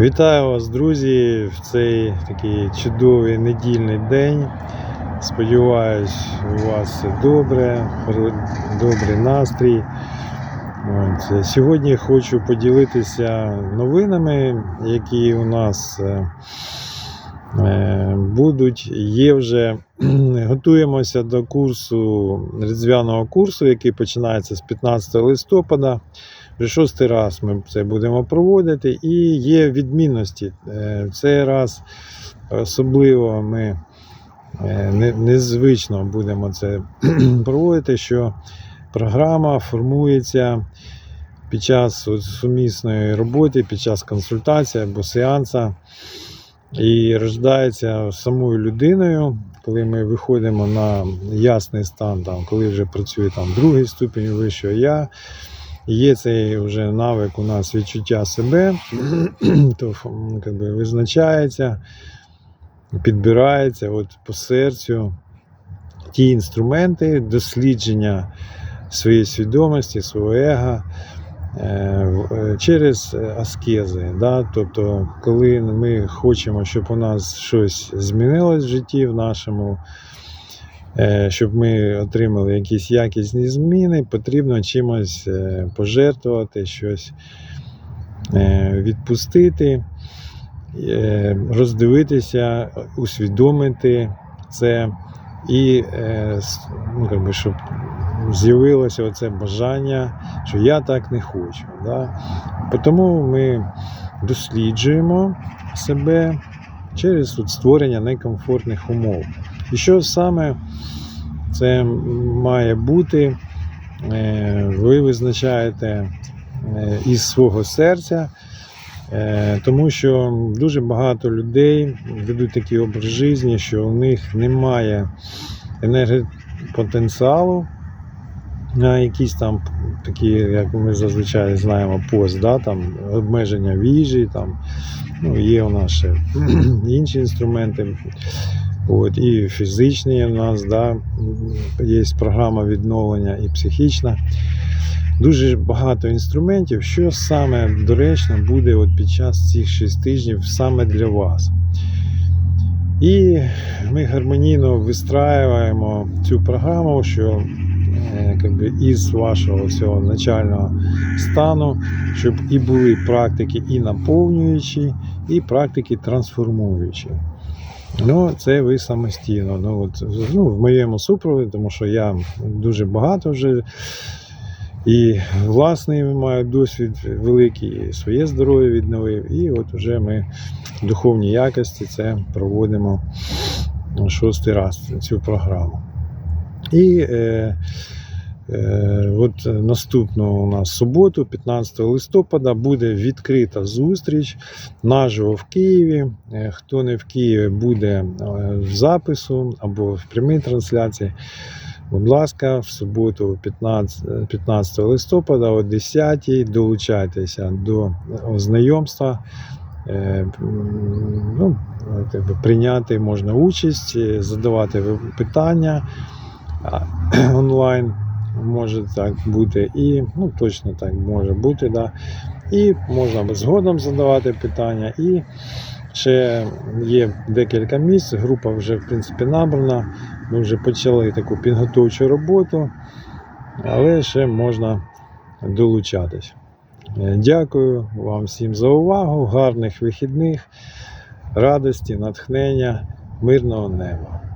Вітаю вас, друзі, в цей такий чудовий недільний день. Сподіваюсь, у вас все добре, добрий настрій. От. Сьогодні хочу поділитися новинами, які у нас е, е, будуть. Є вже готуємося до курсу різдвяного курсу, який починається з 15 листопада. Вже шостий раз ми це будемо проводити, і є відмінності. Е, В цей раз особливо ми е, незвично будемо це проводити, що програма формується під час сумісної роботи, під час консультації або сеанса. І рождається самою людиною, коли ми виходимо на ясний стан, там, коли вже працює там, другий ступінь вищого я. Є цей вже навик у нас відчуття себе, то как би, визначається, підбирається от, по серцю ті інструменти дослідження своєї свідомості, свого ега е, е, через аскези. Да? Тобто, коли ми хочемо, щоб у нас щось змінилось в житті в нашому, щоб ми отримали якісь якісні зміни, потрібно чимось е, пожертвувати, щось е, відпустити, е, роздивитися, усвідомити це і е, ну, как би, щоб з'явилося оце бажання, що я так не хочу. Да? Тому ми досліджуємо себе через от створення найкомфортних умов. І що саме це має бути, е, ви визначаєте е, із свого серця, е, тому що дуже багато людей ведуть такий образ життя, що у них немає енергопотенціалу якісь там такі, як ми зазвичай знаємо, пост, да, там, обмеження в їжі, там, ну, є у нас ще інші інструменти. От, і фізичні у нас да, є програма відновлення і психічна. Дуже багато інструментів, що саме доречно буде от під час цих 6 тижнів саме для вас. І ми гармонійно вистраюємо цю програму, що із вашого цього начального стану, щоб і були практики і наповнюючі, і практики трансформуючі. Ну, це ви самостійно. Ну, от, ну, в моєму супроводі, тому що я дуже багато вже і власний маю досвід великий, і своє здоров'я відновив. І от вже ми в духовній якості це проводимо шостий раз цю програму. І е, е, от наступного у нас суботу, 15 листопада, буде відкрита зустріч наживо в Києві. Е, Хто не в Києві, буде е, в запису або в прямій трансляції. Будь ласка, в суботу, 15, 15 листопада о 10 долучайтеся до знайомства. Е, Ну, прийняти можна участь, е, задавати питання онлайн. Може так бути, і ну точно так може бути, да. І можна згодом задавати питання. І ще є декілька місць. Група вже в принципі набрана. Ми вже почали таку підготовчу роботу, але ще можна долучатись. Е, Дякую вам всім за увагу, гарних вихідних, радості, натхнення, мирного неба.